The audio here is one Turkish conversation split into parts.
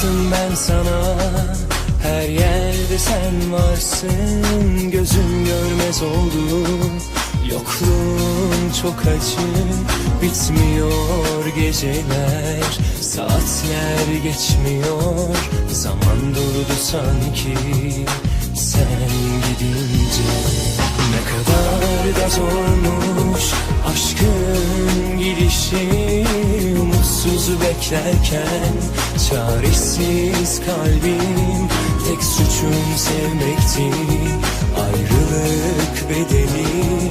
aşığımsın ben sana. Her yerde sen varsın. Gözüm görmez oldu. Yokluğun çok acı. Bitmiyor geceler. Saatler geçmiyor. Zaman durdu sanki. Sen gidince Ne kadar da zormuş Aşkın gidişi. Umutsuz beklerken çaresiz kalbim. Tek suçum sevmekti ayrılık bedeli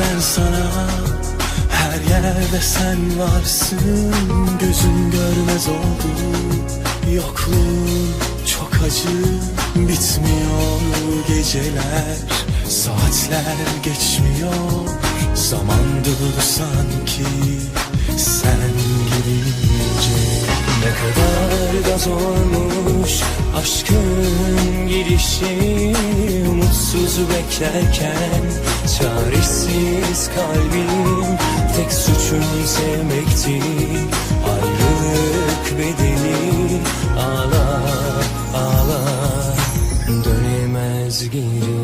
ben sana. Her yerde sen varsın Gözüm görmez oldu. Yokluğun çok acı Bitmiyor geceler Saatler geçmiyor. Zaman durdu sanki Sen gidince Ne kadar da zormuş Aşkın gidişi sözü beklerken Çaresiz kalbim Tek suçun sevmekti. Ayrılık bedeli Ağla ağla. Dönemez geri.